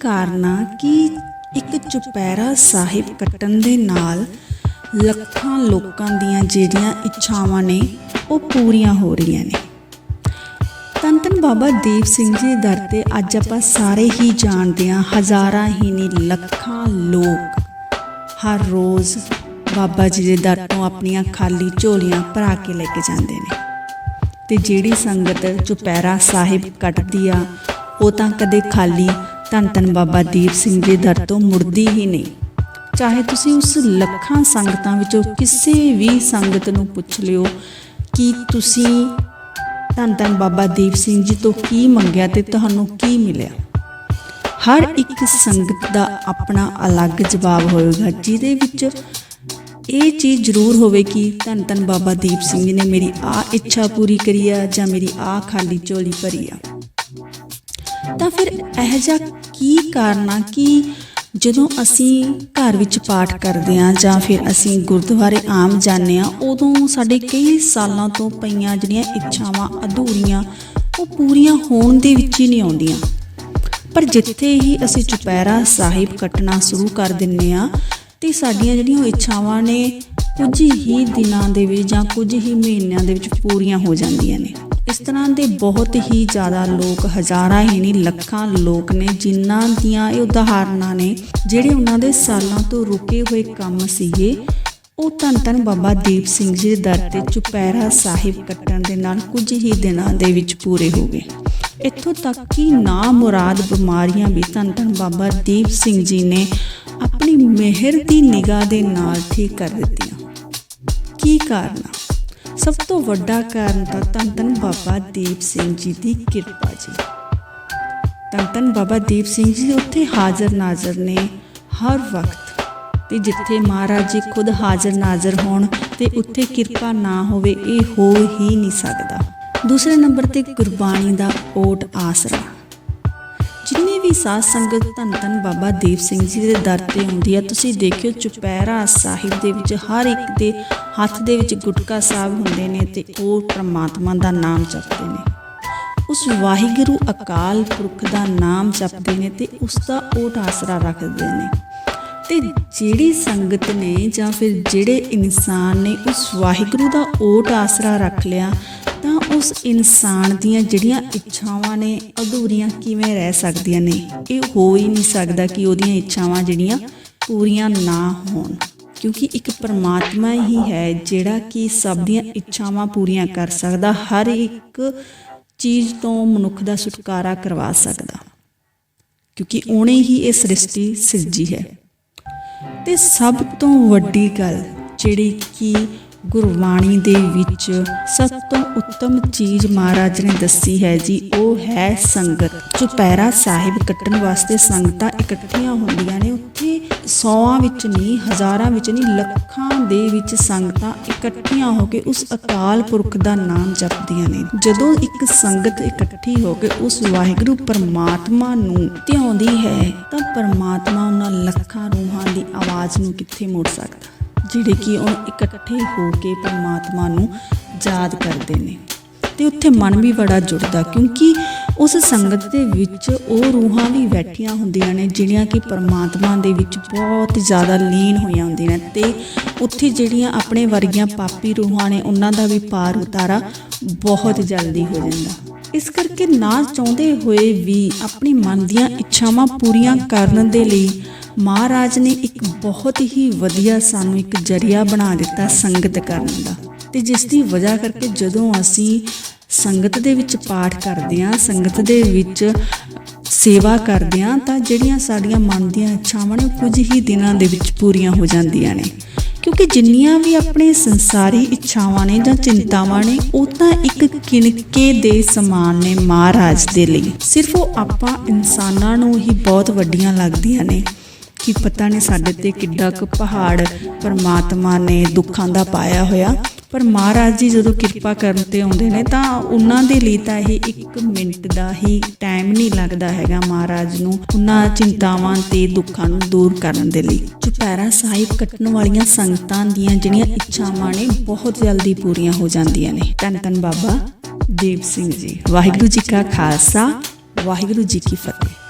ਕਾਰਨ ਆ ਕਿ ਇੱਕ ਚੁਪਹਿਰਾ ਸਾਹਿਬ ਕੱਟਣ ਦੇ ਨਾਲ ਲੱਖਾਂ ਲੋਕਾਂ ਦੀਆਂ ਜਿਹੜੀਆਂ ਇੱਛਾਵਾਂ ਨੇ, ਉਹ ਪੂਰੀਆਂ ਹੋ ਰਹੀਆਂ ਨੇ। ਧੰਨ ਧੰਨ ਬਾਬਾ ਦੀਪ ਸਿੰਘ ਜੀ ਦੇ ਦਰ ਤੇ ਅੱਜ ਆਪਾਂ ਸਾਰੇ ਹੀ ਜਾਣਦੇ ਹਾਂ ਹਜ਼ਾਰਾਂ ਹੀ ਨਹੀਂ, ਲੱਖਾਂ ਲੋਕ ਹਰ ਰੋਜ਼ ਬਾਬਾ ਜੀ ਦੇ ਦਰ ਤੋਂ ਆਪਣੀਆਂ ਖਾਲੀ ਝੋਲੀਆਂ ਭਰਾ ਕੇ ਲੈ ਕੇ ਜਾਂਦੇ ਨੇ। ਤੇ ਜਿਹੜੀ ਸੰਗਤ ਚੁਪਹਿਰਾ ਸਾਹਿਬ ਕੱਟਦੀ ਆ, ਉਹ ਤਾਂ ਕਦੇ ਖਾਲੀ ਧੰਨ ਧੰਨ ਬਾਬਾ ਦੀਪ ਸਿੰਘ ਦੇ ਦਰ ਤੋਂ ਮੁੜਦੀ ਹੀ ਨਹੀਂ। ਚਾਹੇ ਤੁਸੀਂ ਉਸ ਲੱਖਾਂ ਸੰਗਤਾਂ ਵਿੱਚੋਂ ਕਿਸੇ ਵੀ ਸੰਗਤ ਨੂੰ ਪੁੱਛ ਲਿਓ ਕਿ ਤੁਸੀਂ ਧੰਨ ਧੰਨ ਬਾਬਾ ਦੀਪ ਸਿੰਘ ਜੀ ਤੋਂ ਕੀ ਮੰਗਿਆ ਤੇ ਤੁਹਾਨੂੰ ਕੀ ਮਿਲਿਆ। ਹਰ ਇੱਕ ਸੰਗਤ ਦਾ ਆਪਣਾ ਅਲੱਗ ਜਵਾਬ ਹੋਵੇਗਾ, ਜਿਹਦੇ ਵਿੱਚ ਇਹ ਚੀਜ਼ ਜ਼ਰੂਰ ਹੋਵੇ ਕਿ ਧੰਨ ਧੰਨ ਬਾਬਾ ਦੀਪ ਸਿੰਘ ਜੀ ਨੇ ਮੇਰੀ ਆ ਇੱਛਾ ਪੂਰੀ ਕਰੀ ਆ ਜਾਂ ਮੇਰੀ ਆ ਖਾਲੀ ਝੋਲੀ ਭਰੀ ਆ। ਤਾਂ ਫਿਰ ਇਹ ਜਿਹਾ ਕੀ ਕਾਰਨ ਆ ਕਿ ਜਦੋਂ ਅਸੀਂ ਘਰ ਵਿੱਚ ਪਾਠ ਕਰਦੇ ਆ ਜਾਂ ਫਿਰ ਅਸੀਂ ਗੁਰਦੁਆਰੇ ਆਮ ਜਾਂਦੇ ਆ ਉਦੋਂ ਸਾਡੇ ਕਈ ਸਾਲਾਂ ਤੋਂ ਪਈਆਂ ਜਿਹੜੀਆਂ ਇੱਛਾਵਾਂ ਅਧੂਰੀਆਂ, ਉਹ ਪੂਰੀਆਂ ਹੋਣ ਦੇ ਵਿੱਚ ਹੀ ਨਹੀਂ ਆਉਂਦੀਆਂ। ਪਰ ਜਿੱਥੇ ਹੀ ਅਸੀਂ ਚੁਪਹਿਰਾ ਸਾਹਿਬ ਕੱਟਣਾ ਸ਼ੁਰੂ ਕਰ ਦਿੰਨੇ ਆ ਤੇ ਸਾਡੀਆਂ ਜਿਹੜੀਆਂ ਉਹ ਇੱਛਾਵਾਂ ਨੇ ਕੁਝ ਹੀ ਦਿਨਾਂ ਦੇ ਵਿੱਚ ਜਾਂ ਕੁਝ ਹੀ ਮਹੀਨਿਆਂ ਦੇ ਵਿੱਚ ਪੂਰੀਆਂ ਹੋ ਜਾਂਦੀਆਂ ਨੇ। ਇਸ ਤਰ੍ਹਾਂ ਦੇ ਬਹੁਤ ਹੀ ਜ਼ਿਆਦਾ ਲੋਕ, ਹਜ਼ਾਰਾਂ ਹੀ ਨਹੀਂ, ਲੱਖਾਂ ਲੋਕ ਨੇ ਜਿਨ੍ਹਾਂ ਦੀਆਂ ਇਹ ਉਦਾਹਰਨਾਂ ਨੇ, ਜਿਹੜੇ ਉਹਨਾਂ ਦੇ ਸਾਲਾਂ ਤੋਂ ਰੁਕੇ ਹੋਏ ਕੰਮ ਸੀਗੇ, ਉਹ ਧੰਨ ਧੰਨ ਬਾਬਾ ਦੀਪ ਸਿੰਘ ਜੀ ਦੇ ਦਰ ਤੇ ਚੁਪਹਿਰਾ ਸਾਹਿਬ ਕੱਟਣ ਦੇ ਨਾਲ ਕੁਝ ਹੀ ਦਿਨਾਂ ਦੇ ਵਿੱਚ ਪੂਰੇ ਹੋ ਗਏ। ਇੱਥੋਂ ਤੱਕ ਕਿ ਨਾ ਮੁਰਾਦ ਬਿਮਾਰੀਆਂ ਵੀ ਧੰਨ ਧੰਨ ਬਾਬਾ ਦੀਪ ਸਿੰਘ ਜੀ ਨੇ ਆਪਣੀ ਮਿਹਰ ਦੀ ਨਿਗਾਹ ਦੇ ਨਾਲ ਠੀਕ ਕਰ ਦਿੱਤੀਆਂ। ਕੀ ਕਾਰਨ? ਸਭ ਤੋਂ ਵੱਡਾ ਕਾਰਨ ਤਾਂ ਧੰਨ ਧੰਨ ਬਾਬਾ ਦੀਪ ਸਿੰਘ ਜੀ ਦੀ ਕਿਰਪਾ ਜੀ। ਧੰਨ ਧੰਨ ਬਾਬਾ ਦੀਪ ਸਿੰਘ ਜੀ ਉੱਥੇ ਹਾਜ਼ਰ ਨਾਜ਼ਰ ਨੇ ਹਰ ਵਕਤ। ਤੇ ਜਿੱਥੇ ਮਹਾਰਾਜ ਜੀ ਖੁਦ ਹਾਜ਼ਰ ਨਾਜ਼ਰ ਹੋਣ ਤੇ ਉੱਥੇ ਕਿਰਪਾ ਨਾ ਹੋਵੇ, ਇਹ ਹੋ ਹੀ ਨਹੀਂ ਸਕਦਾ। ਦੂਸਰੇ ਨੰਬਰ ਤੇ ਗੁਰਬਾਣੀ ਦਾ ਓਟ ਆਸਰਾ। ਵੀ ਸਾਧ ਸੰਗਤ ਧੰਨ ਧੰਨ ਬਾਬਾ ਦੀਪ ਸਿੰਘ ਜੀ ਦੇ ਦਰ ਤੇ ਆਉਂਦੀ ਹੈ ਤੁਸੀਂ ਦੇਖਿਓ ਚੁਪਹਿਰਾ ਸਾਹਿਬ ਦੇ ਵਿੱਚ ਹਰ ਇੱਕ ਦੇ ਹੱਥ ਦੇ ਵਿੱਚ ਗੁਟਕਾ ਸਾਹਿਬ ਹੁੰਦੇ ਨੇ ਤੇ ਉਹ ਪ੍ਰਮਾਤਮਾ ਦਾ ਨਾਮ ਜਪਦੇ ਨੇ। ਉਸ ਵਾਹਿਗੁਰੂ ਅਕਾਲ ਪੁਰਖ ਦਾ ਨਾਮ ਜਪਦੇ ਨੇ ਤੇ ਉਸ ਦਾ ਓਟ ਆਸਰਾ ਰੱਖਦੇ ਨੇ। ਤੇ ਜਿਹੜੀ ਸੰਗਤ ਨੇ ਜਾਂ ਫਿਰ ਜਿਹੜੇ ਇਨਸਾਨ ਨੇ ਉਸ ਵਾਹਿਗੁਰੂ ਦਾ ਓਟ ਆਸਰਾ ਰੱਖ ਲਿਆ, ਤਾਂ ਉਸ ਇਨਸਾਨ ਦੀਆਂ ਜਿਹੜੀਆਂ ਇੱਛਾਵਾਂ ਨੇ, ਅਧੂਰੀਆਂ ਕਿਵੇਂ ਰਹਿ ਸਕਦੀਆਂ ਨੇ? ਇਹ ਹੋ ਹੀ ਨਹੀਂ ਸਕਦਾ ਕਿ ਉਹਦੀਆਂ ਇੱਛਾਵਾਂ ਜਿਹੜੀਆਂ ਪੂਰੀਆਂ ਨਾ ਹੋਣ, ਕਿਉਂਕਿ ਇੱਕ ਪਰਮਾਤਮਾ ਹੀ ਹੈ ਜਿਹੜਾ ਕਿ ਸਭ ਦੀਆਂ ਇੱਛਾਵਾਂ ਪੂਰੀਆਂ ਕਰ ਸਕਦਾ, ਹਰ ਇੱਕ ਚੀਜ਼ ਤੋਂ ਮਨੁੱਖ ਦਾ ਛੁਟਕਾਰਾ ਕਰਵਾ ਸਕਦਾ। ਕਿਉਂਕਿ ਉਹਨੇ ਹੀ ਇਹ ਸ੍ਰਿਸ਼ਟੀ ਸਿਰਜੀ ਹੈ। ਤੇ ਸਭ ਤੋਂ ਵੱਡੀ ਗੱਲ ਜਿਹੜੀ ਕਿ ਗੁਰਬਾਣੀ ਦੇ ਵਿੱਚ ਸਭ ਤੋਂ ਉੱਤਮ ਚੀਜ਼ ਮਹਾਰਾਜ ਨੇ ਦੱਸੀ ਹੈ ਜੀ, ਉਹ ਹੈ ਸੰਗਤ। ਚੁਪਹਿਰਾ ਸਾਹਿਬ ਕੱਟਣ ਵਾਸਤੇ ਸੰਗਤਾਂ ਇਕੱਠੀਆਂ ਹੁੰਦੀਆਂ ਨੇ ਸੌਆਂ ਵਿੱਚ ਨਹੀਂ, ਹਜ਼ਾਰਾਂ ਵਿੱਚ ਨਹੀਂ, ਲੱਖਾਂ ਦੇ ਵਿੱਚ ਸੰਗਤਾਂ ਇਕੱਠੀਆਂ ਹੋ ਕੇ ਉਸ ਅਕਾਲ ਪੁਰਖ ਦਾ ਨਾਮ ਜਪਦੀਆਂ ਨੇ। ਜਦੋਂ ਇੱਕ ਸੰਗਤ ਇਕੱਠੀ ਹੋ ਕੇ ਉਸ ਵਾਹਿਗੁਰੂ ਪਰਮਾਤਮਾ ਨੂੰ ਧਿਆਉਂਦੀ ਹੈ, ਤਾਂ ਪਰਮਾਤਮਾ ਉਹਨਾਂ ਲੱਖਾਂ ਰੂਹਾਂ ਦੀ ਆਵਾਜ਼ ਨੂੰ ਕਿੱਥੇ ਮੋੜ ਸਕਦਾ? ਜਿਹੜੇ ਕਿ ਉਹ ਇਕੱਠੇ ਹੋ ਕੇ ਪਰਮਾਤਮਾ ਨੂੰ ਯਾਦ ਕਰਦੇ ਨੇ। ਤੇ ਉੱਥੇ ਮਨ ਵੀ ਬੜਾ ਜੁੜਦਾ, ਕਿਉਂਕਿ ਉਸ ਸੰਗਤ ਦੇ ਵਿੱਚ ਉਹ ਰੂਹਾਂ ਵੀ ਬੈਠੀਆਂ ਹੁੰਦੀਆਂ ਨੇ, ਜਿਹੜੀਆਂ ਕਿ ਪਰਮਾਤਮਾ ਦੇ ਵਿੱਚ ਬਹੁਤ ਜ਼ਿਆਦਾ ਲੀਨ ਹੋਈਆਂ ਹੁੰਦੀਆਂ ਨੇ ਤੇ ਉੱਥੇ ਜਿਹੜੀਆਂ ਆਪਣੇ ਵਰਗੀਆਂ ਪਾਪੀ ਰੂਹਾਂ ਨੇ, ਉਹਨਾਂ ਦਾ ਵੀ ਪਾਰ ਉਤਾਰਾ ਬਹੁਤ ਜਲਦੀ ਹੋ ਜਾਂਦਾ। ਇਸ ਕਰਕੇ ਨਾ ਚਾਹੁੰਦੇ ਹੋਏ ਵੀ ਆਪਣੇ ਮਨ ਦੀਆਂ ਇੱਛਾਵਾਂ ਪੂਰੀਆਂ ਕਰਨ ਦੇ ਲਈ ਮਹਾਰਾਜ ਨੇ ਇੱਕ ਬਹੁਤ ਹੀ ਵਧੀਆ ਸਾਨੂੰ ਇੱਕ ਜਰੀਆ ਬਣਾ ਦਿੱਤਾ ਸੰਗਤ ਕਰਨ ਦਾ। ਤੇ ਜਿਸ ਦੀ ਵਜ੍ਹਾ ਕਰਕੇ ਜਦੋਂ ਅਸੀਂ ਸੰਗਤ ਦੇ ਵਿੱਚ ਪਾਠ ਕਰਦੇ ਹਾਂ, ਸੰਗਤ ਦੇ ਵਿੱਚ ਸੇਵਾ ਕਰਦੇ ਹਾਂ, ਤਾਂ ਜਿਹੜੀਆਂ ਸਾਡੀਆਂ ਮਨ ਦੀਆਂ ਇੱਛਾਵਾਂ ਨੇ ਕੁਝ ਹੀ ਦਿਨਾਂ ਦੇ ਵਿੱਚ ਪੂਰੀਆਂ ਹੋ ਜਾਂਦੀਆਂ ਨੇ। ਕਿਉਂਕਿ ਜਿੰਨੀਆਂ ਵੀ ਆਪਣੇ ਸੰਸਾਰੀ ਇੱਛਾਵਾਂ ਨੇ ਜਾਂ ਚਿੰਤਾਵਾਂ ਨੇ, ਉਹ ਤਾਂ ਇੱਕ ਕਿਣਕੇ ਦੇ ਸਮਾਨ ਨੇ ਮਹਾਰਾਜ ਦੇ ਲਈ। ਸਿਰਫ ਉਹ ਆਪਾਂ ਇਨਸਾਨਾਂ ਨੂੰ ਹੀ ਬਹੁਤ ਵੱਡੀਆਂ ਲੱਗਦੀਆਂ ਨੇ ਕਿ ਪਤਾ ਨਹੀਂ ਸਾਡੇ ਤੇ ਕਿੱਡਾ ਕੁ ਪਹਾੜ ਪਰਮਾਤਮਾ ਨੇ ਦੁੱਖਾਂ ਦਾ ਪਾਇਆ ਹੋਇਆ। ਪਰ ਮਹਾਰਾਜ ਜੀ ਜਦੋਂ ਕਿਰਪਾ ਕਰਨ ਤੇ ਆਉਂਦੇ ਨੇ ਤਾਂ ਉਹਨਾਂ ਦੇ ਲਈ ਤਾਂ ਇਹ ਇੱਕ ਮਿੰਟ ਦਾ ਹੀ ਟਾਈਮ ਨਹੀਂ ਲੱਗਦਾ ਹੈਗਾ ਮਹਾਰਾਜ ਨੂੰ ਉਹਨਾਂ ਚਿੰਤਾਵਾਂ ਤੇ ਦੁੱਖਾਂ ਨੂੰ ਦੂਰ ਕਰਨ ਦੇ ਲਈ। ਚੁਪਹਿਰਾ ਸਾਹਿਬ ਕੱਟਣ ਵਾਲੀਆਂ ਸੰਗਤਾਂ ਦੀਆਂ ਜਿਹੜੀਆਂ ਇੱਛਾਵਾਂ ਨੇ ਬਹੁਤ ਜਲਦੀ ਪੂਰੀਆਂ ਹੋ ਜਾਂਦੀਆਂ ਨੇ। ਧੰਨ ਧੰਨ ਬਾਬਾ ਦੀਪ ਸਿੰਘ ਜੀ। ਵਾਹਿਗੁਰੂ ਜੀ ਕਾ ਖਾਲਸਾ, ਵਾਹਿਗੁਰੂ ਜੀ ਕੀ ਫਤਿਹ।